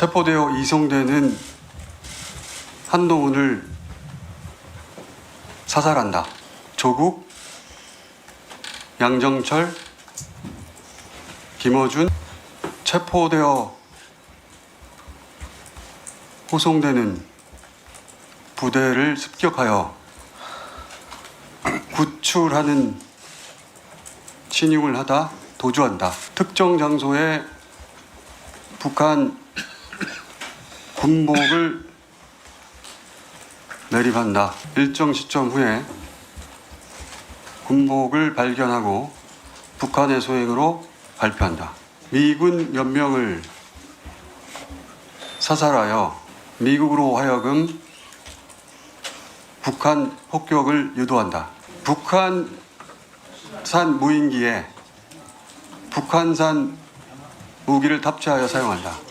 체포되어 이송되는 한동훈을 사살한다. 조국, 양정철, 김어준 체포되어 호송되는 부대를 습격하여 구출하는 침입을 하다 도주한다. 특정 장소에 북한 군복을 매립한다. 일정 시점 후에 군복을 발견하고 북한의 소행으로 발표한다. 미군 연명을 사살하여 미국으로 하여금 북한 폭격을 유도한다. 북한산 무인기에 북한산 무기를 탑재하여 사용한다.